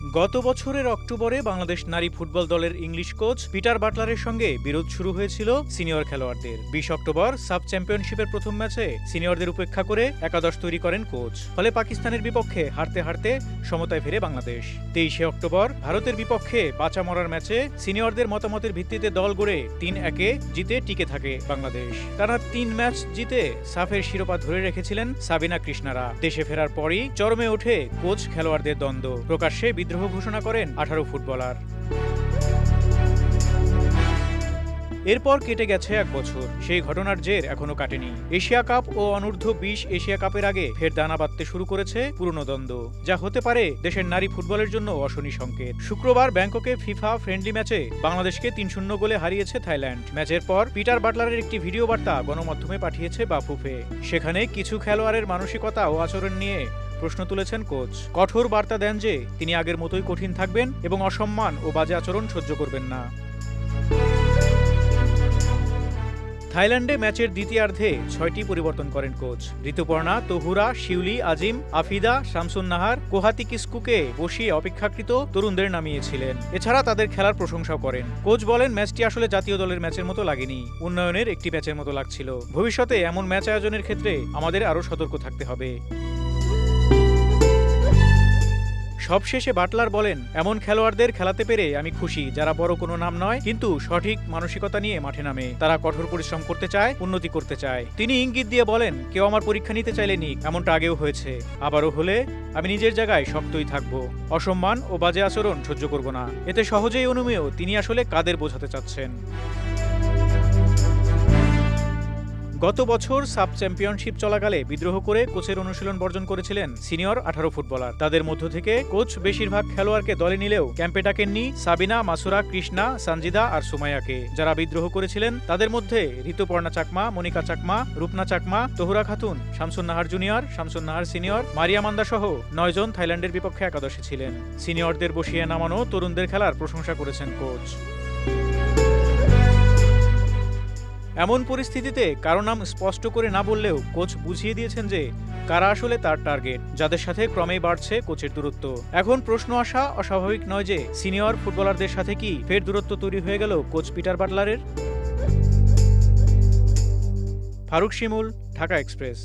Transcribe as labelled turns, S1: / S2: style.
S1: গত বছরের অক্টোবরে বাংলাদেশ নারী ফুটবল দলের ইংলিশ কোচ পিটার বাটলারের সঙ্গে বিরোধ শুরু হয়েছিল সিনিয়র খেলোয়াড়দের। বিশ অক্টোবর সাব চ্যাম্পিয়নশিপের প্রথম ম্যাচে সিনিয়রদের উপেক্ষা করে একাদশ তৈরি করেন কোচ। ফলে পাকিস্তানের বিপক্ষে হারতে হারতে সমতায় ফিরে বাংলাদেশ। তেইশে অক্টোবর ভারতের বিপক্ষে বাঁচা মরার ম্যাচে সিনিয়রদের মতামতের ভিত্তিতে দল গড়ে তিন একে জিতে টিকে থাকে বাংলাদেশ। তারা তিন ম্যাচ জিতে সাফের শিরোপা ধরে রেখেছিলেন সাবিনা কৃষ্ণারা। দেশে ফেরার পরই চরমে ওঠে কোচ খেলোয়াড়দের দ্বন্দ্ব। প্রকাশ্যে বিদ্রোহ ঘোষণা করেন আঠারো ফুটবলার। এরপর কেটে গেছে এক বছর। সেই ঘটনার জের এখনও কাটেনি। এশিয়া কাপ ও অনূর্ধ্ব বিশ এশিয়া কাপের আগে ফের দানা বাঁধতে শুরু করেছে পুরনো দ্বন্দ্ব। যা হতে পারে দেশের নারী ফুটবলের জন্য অশনি সংকেত। শুক্রবার ব্যাংককে ফিফা ফ্রেন্ডলি ম্যাচে বাংলাদেশকে তিন শূন্য গোলে হারিয়েছে থাইল্যান্ড। ম্যাচের পর পিটার বাটলারের একটি ভিডিও বার্তা গণমাধ্যমে পাঠিয়েছে বাফুফে। সেখানে কিছু খেলোয়াড়ের মানসিকতা ও আচরণ নিয়ে প্রশ্ন তুলেছেন কোচ। কঠোর বার্তা দেন যে, তিনি আগের মতোই কঠিন থাকবেন এবং অসম্মান ও বাজে আচরণ সহ্য করবেন না। থাইল্যান্ডে ম্যাচের দ্বিতীয়ার্ধে ছয়টি পরিবর্তন করেন কোচ। ঋতুপর্ণা, তহুরা, শিউলি, আজিম, আফিদা শামসুন নাহার কোহাতি কিস্কুকে বসিয়ে অপেক্ষাকৃত তরুণদের নামিয়েছিলেন। এছাড়া তাদের খেলার প্রশংসাও করেন। কোচ বলেন, ম্যাচটি আসলে জাতীয় দলের ম্যাচের মতো লাগেনি। উন্নয়নের একটি ম্যাচের মতো লাগছিল। ভবিষ্যতে এমন ম্যাচ আয়োজনের ক্ষেত্রে আমাদের আরও সতর্ক থাকতে হবে। সবশেষে বাটলার বলেন, এমন খেলোয়াড়দের খেলাতে পেরে আমি খুশি, যারা বড় কোনো নাম নয়, কিন্তু সঠিক মানসিকতা নিয়ে মাঠে নামে। তারা কঠোর পরিশ্রম করতে চায়, উন্নতি করতে চায়। তিনি ইঙ্গিত দিয়ে বলেন, কেউ আমার পরীক্ষা নিতে চাইলে নিক, এমনটা আগেও হয়েছে। আবারও হলে আমি নিজের জায়গায় শক্তই থাকব। অসম্মান ও বাজে আচরণ সহ্য করব না। এতে সহজেই অনুমেয়, তিনি আসলে কাদের বোঝাতে চাচ্ছেন। গত বছর সাব চ্যাম্পিয়নশিপ চলাকালে বিদ্রোহ করে কোচের অনুশীলন বর্জন করেছিলেন সিনিয়র আঠারো ফুটবলার। তাদের মধ্য থেকে কোচ বেশিরভাগ খেলোয়াড়কে দলে নিলেও ক্যাম্পে ডাকেননি সাবিনা, মাসুরা, কৃষ্ণা সঞ্জিদা আর সুমাইয়াকে। যারা বিদ্রোহ করেছিলেন, তাদের মধ্যে ঋতুপর্ণা চাকমা, মনিকা চাকমা, রূপনা চাকমা, তহুরা খাতুন, শামসুন নাহার জুনিয়র, শামসুন নাহার সিনিয়র, মারিয়া মান্দা সহ নয়জন থাইল্যান্ডের বিপক্ষে একাদশে ছিলেন। সিনিয়রদের বসিয়ে নামানো তরুণদের খেলার প্রশংসা করেছেন কোচ। এমন পরিস্থিতিতে কারও নাম স্পষ্ট করে না বললেও কোচ বুঝিয়ে দিয়েছেন যে কারা আসলে তার টার্গেট, যাদের সাথে ক্রমেই বাড়ছে কোচের দূরত্ব। এখন প্রশ্ন আসা অস্বাভাবিক নয় যে সিনিয়র ফুটবলারদের সাথে কি ফের দূরত্ব তৈরি হয়ে গেল কোচ পিটার বাটলারের? ফারুক শিমুল, ঢাকা এক্সপ্রেস।